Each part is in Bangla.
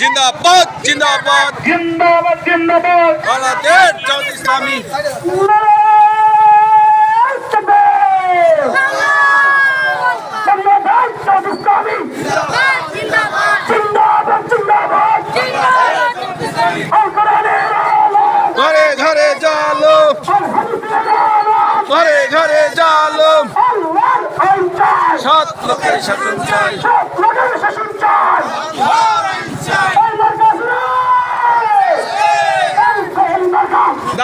জিন্দাবাদ জিন্দাবাদ। জিন্দাবাদ জিন্দাবাদ। বাংলাদেশ জামাত ইসলামী। ঘরে ঘরে জালো। ঘরে ঘরে জালো। সৎ লোকের শাসন চাই সব লোকের শাসন চাই এই মার্কাজ রে! এই সোহেল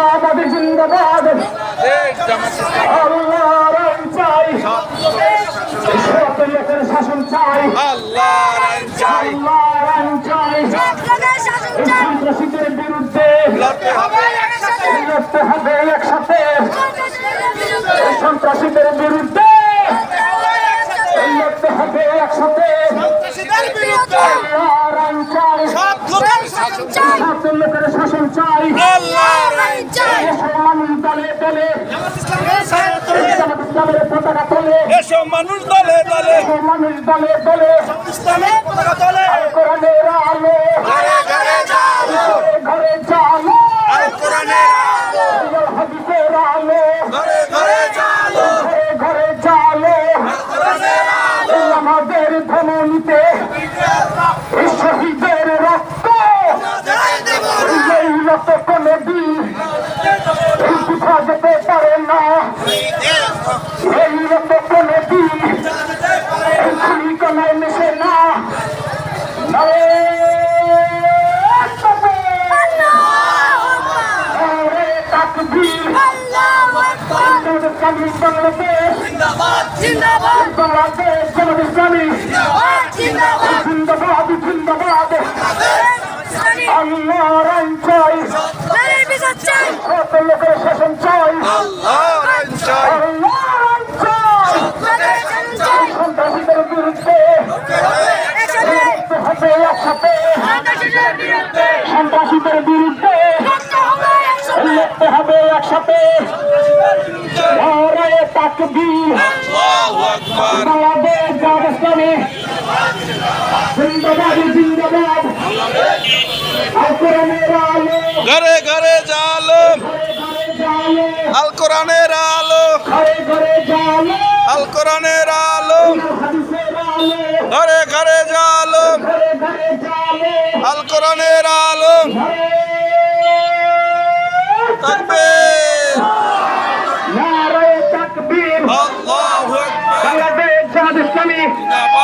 জিন্দাবাদ জিন্দাবাদ। আল্লাহর আইন চাই। লোকের শাসন চাই। আল্লাহর আইন চাই। আল্লাহর আইন চাই। সন্ত্রাসীদের বিরুদ্ধে লড়তে হবে লড়তে হবে একসাথে সন্ত্রাসীদের বিরুদ্ধে লড়তে হবে একসাথে আল্লাহর আইন চাই সব লোকের শাসন চাই আল্লাহর আইন চাই এসব মানুষ দলে দলে জামাত ইসলামের পতাকা তোলে। এসব মানুষ দলে দলে। মানুষ দলে দলে। ইসলামের পতাকা দলে কোরআনের আলো। ঘরে ঘরে জালো ঘরে জালো আল কোরআনের আলো। হাদিসের আলো। ঘরে ঘরে জালো ঘরে ঘরে কোরআনের আলো। আমাদের ধমনীতে শহীদের রক্ত। রক্ত কোনো দিন বুঝা যেতে পারে না। বাংলাদেশ বাংলাদেশ। জিন্দাবাদ। বাংলাদেশ জামাত ইসলামী। জিন্দাবাদ জিন্দাবাদ। জিন্দাবাদ ইসলামী। আল্লাহর আইন চাই। নারীর বিচার চাই। সব লোকের শাসন চাই। আল্লাহর আইন চাই। আল্লাহর আইন চাই। শাসন চাই। সন্ত্রাসীদের বিরুদ্ধে। একসাথে একসাথে। সন্ত্রাসীদের বিরুদ্ধে। সন্ত্রাসীদের বিরুদ্ধে। করতে হবে একসাথে। লড়তে হবে একসাথে। তাকবীর। বাংলাদেশ জামাত জিন্দাবাদ জিন্দাবাদ। আল কোরআনের আলো। ঘরে ঘরে জালো ঘরে আল কোরআনের আলো। ঘরে ঘরে জালো আল কোরআনের আলো। ঘরে ঘরে জালো ঘরে ঘরে আল কোরআনের আলো Vai!